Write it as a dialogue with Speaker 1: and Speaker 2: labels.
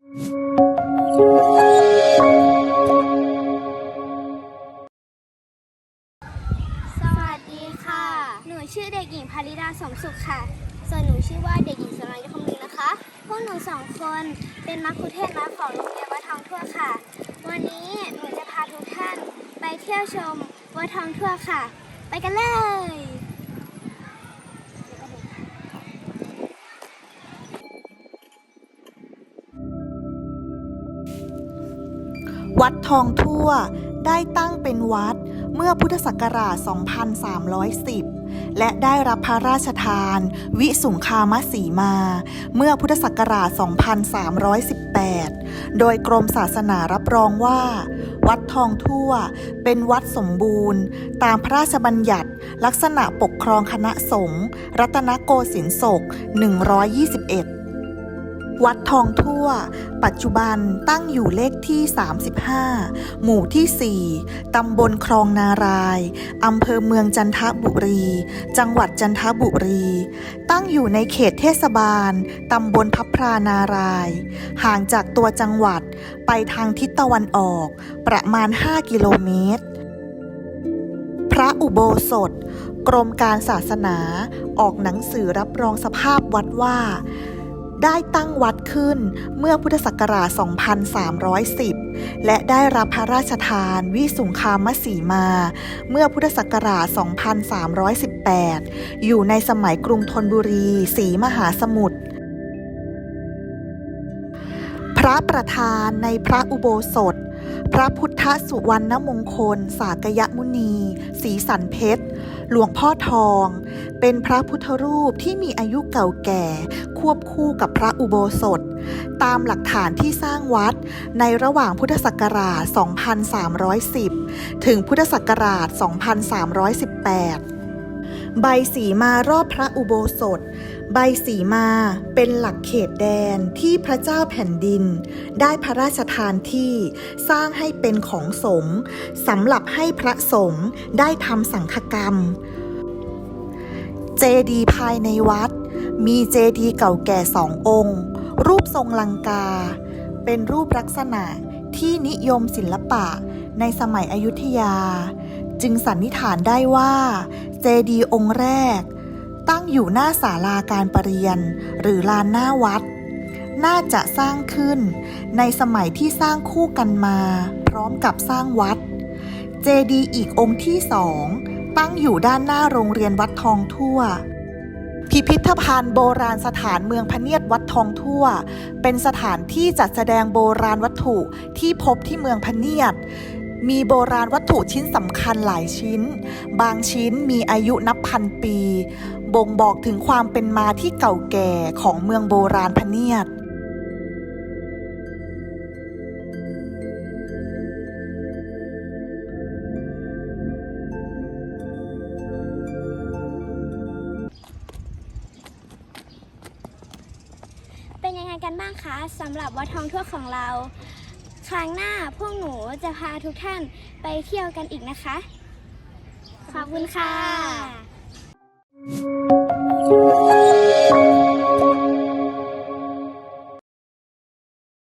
Speaker 1: สวัสดีค่ะ หนูชื่อเด็กหญิงพาริดาสมสุขค่ะ ส่วนหนูชื่อว่าเด็กหญิงสรายุทธคำนึงนะคะ พวกหนูสองคนเป็นมัคคุเทศก์น้อยของโรงเรียนวัดทองทั่วค่ะ วันนี้หนูจะพาทุกท่านไปเที่ยวชมวัดทองทั่วค่ะ ไปกันเลย
Speaker 2: วัดทองทั่วได้ตั้งเป็นวัดเมื่อพุทธศักราช 2310 และได้รับพระราชทาน วิสุงคามสีมา เมื่อพุทธศักราช 2318 โดยกรมศาสนารับรองว่า วัดทองทั่วเป็นวัดสมบูรณ์ ตามพระราชบัญญัติลักษณะปกครองคณะสงฆ์รัตนโกสินทร์ศก 121 วัดทองทั่ว ปัจจุบันตั้งอยู่เลขที่ 35 หมู่ที่ 4 ตำบลคลองนารายอำเภอเมืองจันทบุรี จังหวัดจันทบุรี ตั้งอยู่ในเขตเทศบาล ตำบลพับพรานาราย ห่างจากตัวจังหวัดไปทางทิศตะวันออก ประมาณ 5 กิโลเมตร พระอุโบสถ กรมการศาสนาออกหนังสือรับรองสภาพวัดว่า ได้ตั้งวัดขึ้นเมื่อพุทธศักราช 2310 และได้รับพระราชทานวิสุงคามสีมา เมื่อพุทธศักราช 2318 อยู่ในสมัยกรุงธนบุรีสีมหาสมุทรพระประธานในพระอุโบสถ พระพุทธสุวรรณมงคล สากยมุนีสีสันเพชร หลวงพ่อทอง เป็นพระพุทธรูปที่มีอายุเก่าแก่ ควบคู่กับพระอุโบสถ ตามหลักฐานที่สร้างวัดในระหว่างพุทธศักราช 2310 ถึงพุทธศักราช 2318 ใบสีมารอบพระอุโบสถ ใบสีมาเป็นหลักเขตแดนที่พระเจ้าแผ่นดิน ได้พระราชทานที่สร้างให้เป็นของสงฆ์สำหรับให้พระสงฆ์ได้ทำสังฆกรรม เจดีย์ภายในวัด มีเจดีย์เก่าแก่สององค์ รูปทรงลังกา เป็นรูปลักษณะที่นิยมศิลปะในสมัยอยุธยา จึงสันนิษฐานได้ว่า เจดีย์องค์แรก ตั้งอยู่หน้าศาลาการประเรียน หรือลานหน้าวัด น่าจะสร้างขึ้น ในสมัยที่สร้างคู่กันมา พร้อมกับสร้างวัด เจดีย์อีกองค์ที่สองตั้งอยู่ด้านหน้าโรงเรียนวัดทองทั่ว พิพิธภัณฑ์โบราณสถานเมืองพเนียดวัดทองทั่ว เป็นสถานที่จัดแสดงโบราณวัตถุที่พบที่เมืองพเนียด มีโบราณวัตถุชิ้นสำคัญหลายชิ้น บางชิ้นมีอายุนับพันปี บ่งบอกถึงความเป็นมาที่เก่าแก่ของเมืองโบราณพเนียด
Speaker 1: เป็นยังไงกันบ้างคะสำหรับวัดทองทั่วของเรา ครั้งหน้าพวกหนูจะพาทุกท่านไปเที่ยวกันอีกนะคะ ขอบคุณค่ะ